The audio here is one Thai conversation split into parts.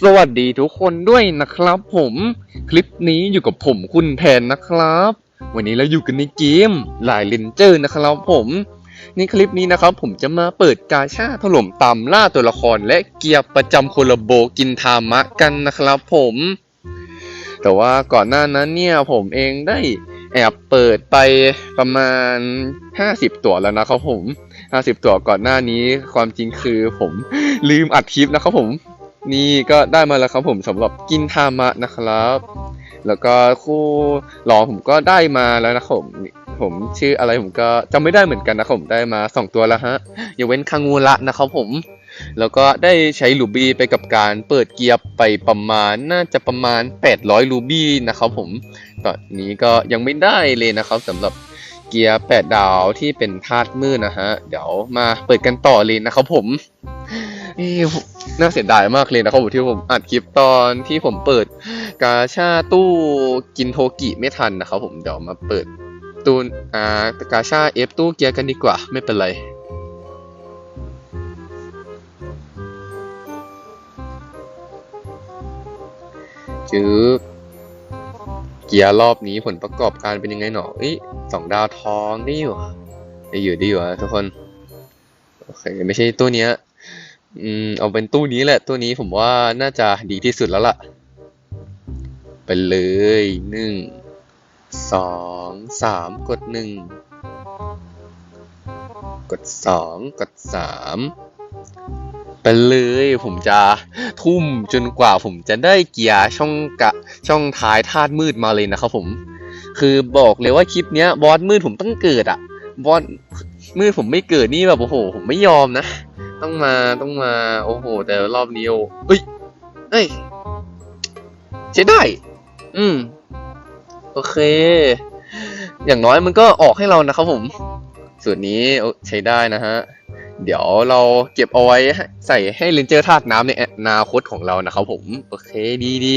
สวัสดีทุกคนด้วยนะครับผมคลิปนี้อยู่กับผมคุณแทนนะครับ วันนี้เราอยู่กันในเกมลายเลนเจอร์นะครับผมในคลิปนี้นะครับผมจะมาเปิดกาชาถล่มตามล่าตัวละครและเกียร์ประจำโคลโบกินทามะกันนะครับผม แต่ว่าก่อนหน้านั้นเนี่ยผมเองได้แอบเปิดไปประมาณ 50 ตัวแล้วนะครับผม 50 ตัวก่อนหน้านี้ความจริงคือผมลืมอัดคลิปนะครับผม นี่ก็ได้มาแล้วครับผมสำหรับกินทามะนะครับ แล้วก็คู่รอผมก็ได้มาแล้วนะผมผมชื่ออะไรผมก็จำไม่ได้เหมือนกันนะครับผมได้มาสองตัวแล้วฮะอย่าเว้นคังูระนะครับผม แล้วก็ได้ใช้ลูบี้ไปกับการเปิดเกียร์ไปประมาณน่าจะประมาณ 800ลูบี้นะครับผมตอนนี้ก็ยังไม่ได้เลยนะครับสำหรับเกียร์8ดาวที่เป็นธาตุมืดนะฮะ เดี๋ยวมาเปิดกันต่อเลยนะครับผม เอ้ยน่าเสียดายมากเลยนะครับผมที่ผมอัดคลิปตอนที่ผมเปิดกาชาตู้กินโทกิไม่ทันนะครับผมเดี๋ยวมาเปิดตู้อ่ากาชาเอฟตู้เกียร์กันดีกว่า ไม่เป็นไรจือเกียร์รอบนี้ผลประกอบการเป็นยังไงหนอเอ้ยสองดาวทองได้อยู่ได้อยู่ได้อยู่อะทุกคน โอเค ไม่ใช่ตู้เนี้ย อืมเอาเป็นตู้นี้แหละ ตู้นี้ผมว่าน่าจะดีที่สุดแล้วล่ะ ไปเลยหนึ่งสองสามกดหนึ่งกดสองกดสามไปเลยผมจะทุ่มจนกว่าผมจะได้เกียร์ช่องกะช่องท้ายธาตุมืดมาเลยนะครับผม คือบอกเลยว่าคลิปเนี้ยบอสมืดผมต้องเกิดอะ บอสมืดผมไม่เกิดนี่แบบโอ้โห ผมไม่ยอมนะ ต้องมาต้องมา โอ้โห แต่รอบนี้โอ้ยเอ้ยใช้ได้ อืม โอเค อย่างน้อยมันก็ออกให้เรานะครับผมสูตรนี้ใช้ได้นะฮะ เดี๋ยวเราเก็บเอาไว้ใส่ให้เลนเจอร์ธาตุน้ำในอนาคตของเรานะครับผม โอเคดีดี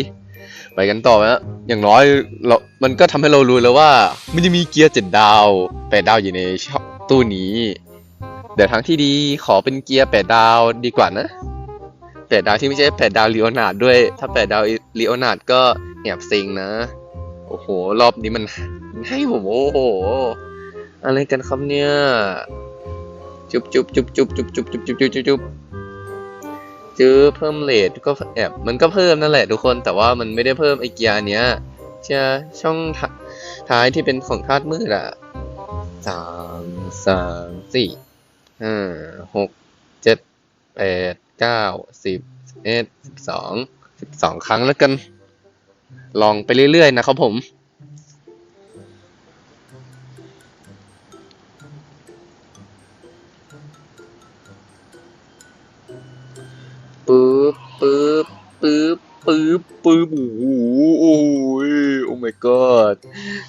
ไปกันต่อนะอย่างน้อยเรา มันก็ทำให้เรารู้แล้วว่า มันจะมีเกียร์เจ็ดดาวแปดดาวอยู่ในช่องตู้นี้ เดี๋ยวทางที่ดีขอเป็นเกียร์แปดดาวดีกว่านะแปดดาวที่ไม่ใช่แปดดาวลีโอนาร์ดด้วย ถ้าแปดดาวลีโอนาร์ดก็แอบซิงนะ โอ้โห รอบนี้มันให้ผมโอ้โห อะไรกันครับเนี่ย จุบจุบจุบจุบจุบจุบจุบจุบจุบจุบจุบจื้อเพิ่มเลทก็แอบมันก็เพิ่มนั่นแหละทุกคนแต่ว่ามันไม่ได้เพิ่มไอเกียร์เนี้ยจะช่องท้ายที่เป็นของธาตุมืดอะสามสามสี่ ห้าหกเจ็ดแปดเก้าสิบเอ็ดสิบสองสิบสองครั้งแล้วกัน ลองไปเรื่อยๆนะครับผม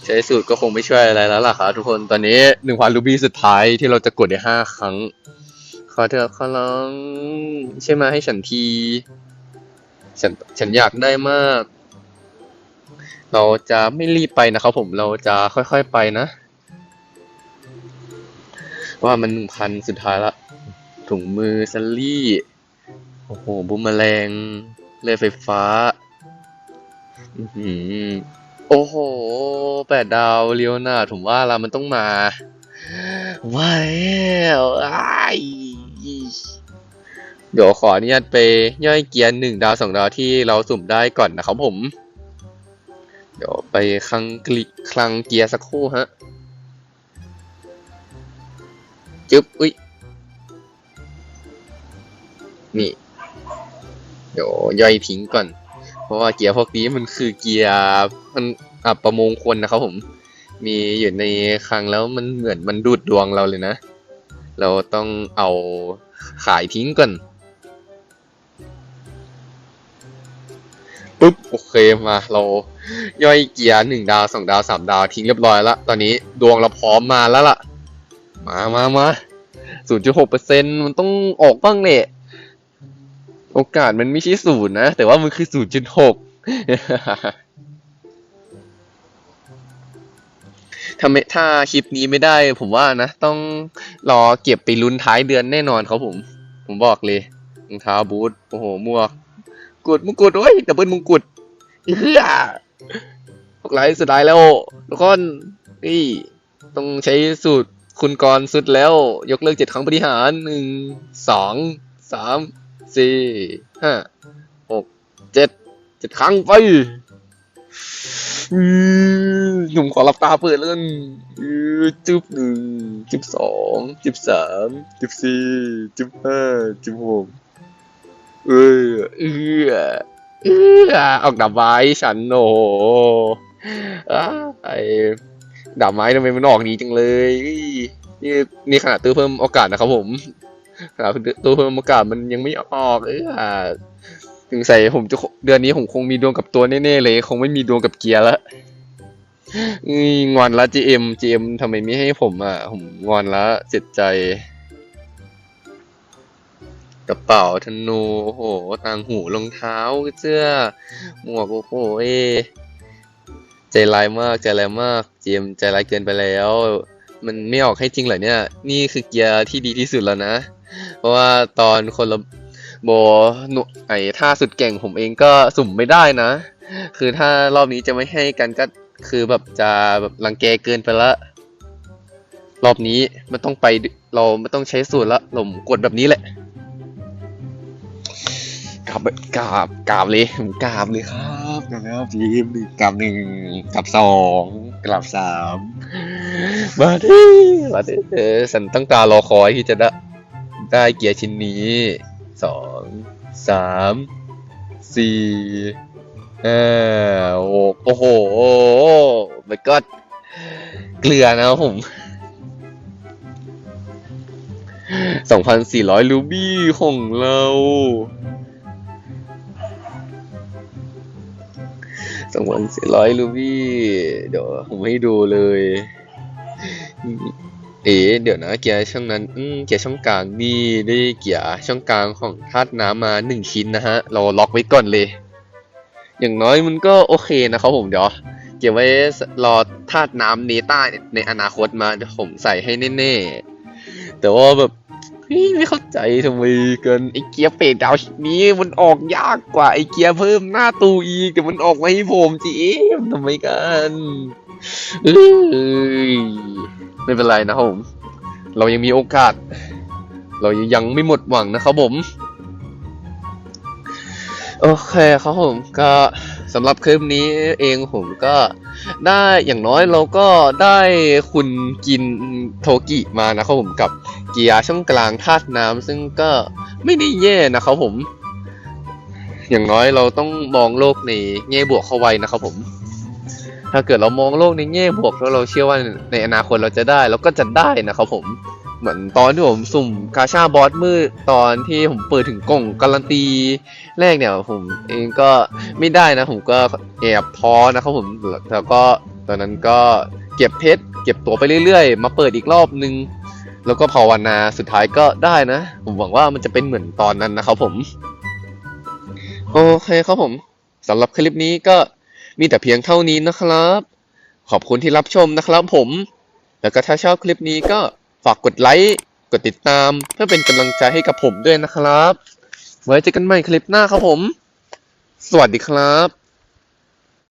ใช้สูตรก็คงไม่ช่วยอะไรแล้วล่ะครับทุกคนตอนนี้หนึ่งพันรูบี้สุดท้ายที่เราจะกดได้ห้าครั้ง ขอเถอะขอร้องใช่ไหมให้ฉันที ฉันฉันอยากได้มาก เราจะไม่รีบไปนะครับผมเราจะค่อยๆไปนะ ว่ามันหนึ่งพันสุดท้ายละถุงมือซัลลี่ โอ้โหบูมแมลงเลื่อยไฟฟ้า อือหือ โอ้โห แปดดาวเลียวนาร์ดผมว่าละมันต้องมาว้าวอ้เดี๋ยวขออนุญาตไปย่อยเกียร์หนึ่งดาวสองดาวที่เราสุ่มได้ก่อนนะครับผม เดี๋ยวไปคลังกลิคลังเกียร์สักครู่ฮะ จึ๊บ อุ้ย นี่ เดี๋ยวย่อยทิ้งก่อน เพราะว่าเกียร์พวกนี้มันคือเกียร์มันอับประมงคลนะครับผม มีอยู่ในคลังแล้วมันเหมือนมันดูดดวงเราเลยนะ เราต้องเอาขายทิ้งก่อนปุ๊บโอเคมาเราย่อยเกียร์หนึ่งดาวสองดาวสามดาวทิ้งเรียบร้อยล้วตอนนี้ดวงเราพร้อมมาแล้วล่ะ มามามาศูนย์จุดหกเปอร์เซ็นมันต้องออกบ้างเนี่ย โอกาสมันไม่ใช่ศูนย์นะ แต่ว่ามันคือศูนย์จุดหกถ้าไม่ถ้าคลิปนี้ไม่ได้ผมว่านะ ต้องรอเก็บไปลุ้นท้ายเดือนแน่นอนครับผม ผมบอกเลยรองเท้าบูทโอ้โหหมวกกุฎมงกุฎโอ้ยดับเบิลมงกุฎเฮือพวกไรสุดท้ายแล้วทุกคนนี่ต้องใช้สูตรคุณกรสุดแล้ว ยกเลิกเจ็ดครั้งบริหารหนึ่งสองสาม สี่ห้าหกเจ็ดเจ็ดครั้งไปหนุ่มขอหลับตาเปิดแล้วกันอือจุ๊บหนึ่งจุบสองจุบสามจุบสี่จุบห้าจุบหกเออเออเออออกดาบไม้ฉันโอ้โหอ้าไอ้ดาบไม้ทำไมมันออกดีจังเลยนี่นี่ขนาดตู้อเพิ่มโอกาสนะครับผม ขนาดตู้เพิ่มโอกาสมันยังไม่ออกเออถึงใส่ผมจะเดือนนี้ผมคงมีดวงกับตัวแน่ๆเลย คงไม่มีดวงกับเกียร์ละนี่งอนละ GM GM ทำไมไม่ให้ผมอะ ผมงอนละเจ็บใจ กระเป๋าธนูโอ้โหต่างหูรองเท้าเสื้อหมวกโอ้โหเอใจร้ายมากใจร้ายมากเจมใจร้ายเกินไปแล้ว มันไม่ออกให้จริงเหรอเนี่ย นี่คือเกียร์ที่ดีที่สุดแล้วนะ ราะว่าตอนคนละโบหนุไอ้ท่าสุดเก่งผมเองก็สุ่มไม่ได้นะ คือถ้ารอบนี้จะไม่ให้กันก็คือแบบจะแบบรังแกเกินไปละ รอบนี้มันต้องไปเราไม่ต้องใช้สูตรละผมกดแบบนี้แหละกราบกราบกราบเลยผมกราบเลยครับกราบแล้วทีมกราบหนึ่งกราบสองกราบสามมาดิมาดิเออฉันตั้งตารอคอยที่จะได้ ได้เกียร์ชิ้นนี้สองสามสี่ห้าหกโอ้โหมันก็เกลือนะผมสองพันสี่ร้อยลูบี้ของเราสองพันสี่ร้อยลูบี้เดี๋ยวผมให้ดูเลย เอ๋เดี๋ยวนะเกียร์ช่องนั้นอืมเกียร์ช่องกลางนี่ได้เกียร์ช่องกลางของธาตุน้ำมาหนึ่งชิ้นนะฮะ เราล็อกไว้ก่อนเลย อย่างน้อยมันก็โอเคนะครับผมเดี๋ยวเก็บไว้รอธาตุน้ำเนต้าในอนาคตมาเดี๋ยวผมใส่ให้แน่ๆ แต่ว่าแบบไม่เข้าใจทำไมกันไอเกียร์เป็ดดาวชิ้นนี้มันออกยากกว่าไอเกียร์เพิ่มหน้าตูอีกแต่มันออกมาให้ผมจีทำไมกันเอ้ย ไม่เป็นไรนะครับผม เรายังมีโอกาส เรายังไม่หมดหวังนะครับผม โอเคครับผมก็สำหรับคลิปนี้เองผมก็ได้อย่างน้อยเราก็ได้คุณกินโทกิมานะครับผมกับเกียร์ช่องกลางธาตุน้ำซึ่งก็ไม่ได้แย่นะครับผม อย่างน้อยเราต้องมองโลกในแง่บวกเข้าไว้นะครับผม ถ้าเกิดเรามองโลกในแง่บวกแล้วเราเชื่อว่าในอนาคตเราจะได้เราก็จะได้นะครับผมเหมือนตอนที่ผมสุ่มกาชาบอสมืดตอนที่ผมเปิดถึงกล่องการันตีแรกเนี่ยผมเองก็ไม่ได้นะ ผมก็แอบท้อนะครับผมแล้วก็ตอนนั้นก็เก็บเพชรเก็บตัวไปเรื่อยๆ มาเปิดอีกรอบนึง แล้วก็ภาวนาสุดท้ายก็ได้นะ ผมหวังว่ามันจะเป็นเหมือนตอนนั้นนะครับผม โอเคครับผมสำหรับคลิปนี้ก็ มีแต่เพียงเท่านี้นะครับ ขอบคุณที่รับชมนะครับผม แล้วก็ถ้าชอบคลิปนี้ก็ฝากกดไลค์กดติดตาม เพื่อเป็นกำลังใจให้กับผมด้วยนะครับ ไว้เจอกันใหม่คลิปหน้าครับผม สวัสดีครับ